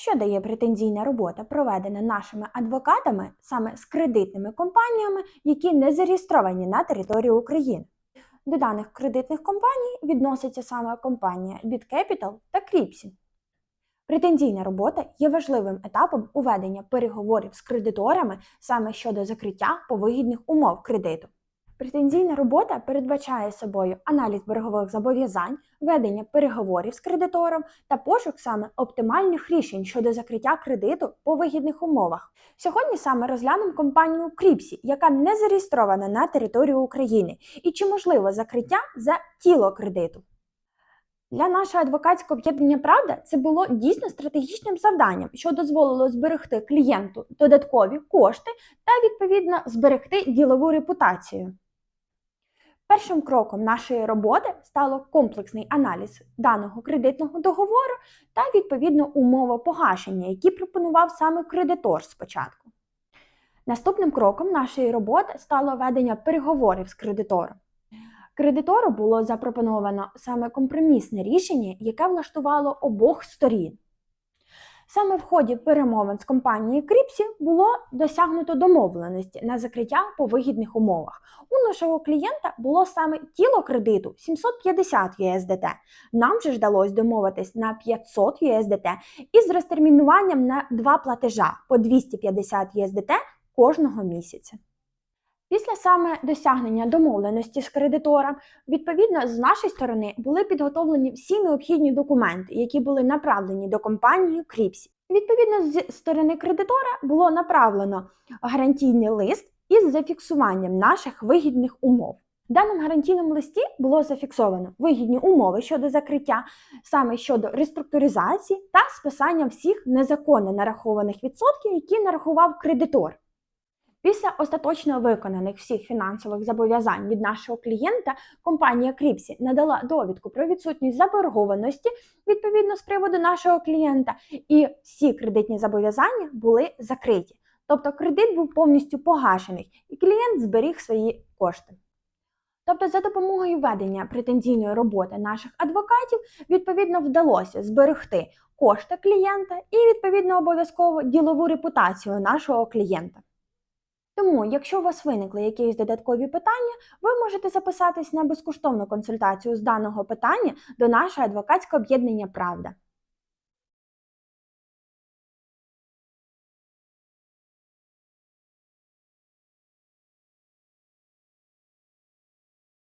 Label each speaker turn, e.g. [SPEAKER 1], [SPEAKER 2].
[SPEAKER 1] Що дає претензійна робота, проведена нашими адвокатами саме з кредитними компаніями, які не зареєстровані на території України? До даних кредитних компаній відноситься саме компанія BitCapital та Кріпсі. Претензійна робота є важливим етапом у ведення переговорів з кредиторами саме щодо закриття по вигідних умов кредиту. Претензійна робота передбачає собою аналіз боргових зобов'язань, ведення переговорів з кредитором та пошук саме оптимальних рішень щодо закриття кредиту по вигідних умовах. Сьогодні саме розглянемо компанію Кріпсі, яка не зареєстрована на території України, і чи можливо закриття за тіло кредиту. Для нашого адвокатського об'єднання Правда це було дійсно стратегічним завданням, що дозволило зберегти клієнту додаткові кошти та відповідно зберегти ділову репутацію. Першим кроком нашої роботи стало комплексний аналіз даного кредитного договору та відповідно умови погашення, які пропонував саме кредитор спочатку. Наступним кроком нашої роботи стало ведення переговорів з кредитором. Кредитору було запропоновано саме компромісне рішення, яке влаштувало обох сторін. Саме в ході перемовин з компанією Кріпсі було досягнуто домовленості на закриття по вигідних умовах. У нашого клієнта було саме тіло кредиту 750 USDT. Нам же вдалося домовитись на 500 USDT із розтермінуванням на два платежа по 250 USDT кожного місяця. Після саме досягнення домовленості з кредитором, відповідно, з нашої сторони були підготовлені всі необхідні документи, які були направлені до компанії Кріпсі. Відповідно, з сторони кредитора було направлено гарантійний лист із зафіксуванням наших вигідних умов. В даному гарантійному листі було зафіксовано вигідні умови щодо закриття, саме щодо реструктуризації та списання всіх незаконно нарахованих відсотків, які нарахував кредитор. Після остаточно виконаних всіх фінансових зобов'язань від нашого клієнта компанія Кріпсі надала довідку про відсутність заборгованості відповідно з приводу нашого клієнта, і всі кредитні зобов'язання були закриті. Тобто кредит був повністю погашений, і клієнт зберіг свої кошти. Тобто, за допомогою ведення претензійної роботи наших адвокатів відповідно вдалося зберегти кошти клієнта і відповідно обов'язково ділову репутацію нашого клієнта. Тому, якщо у вас виникли якісь додаткові питання, ви можете записатись на безкоштовну консультацію з даного питання до нашого адвокатського об'єднання Правда.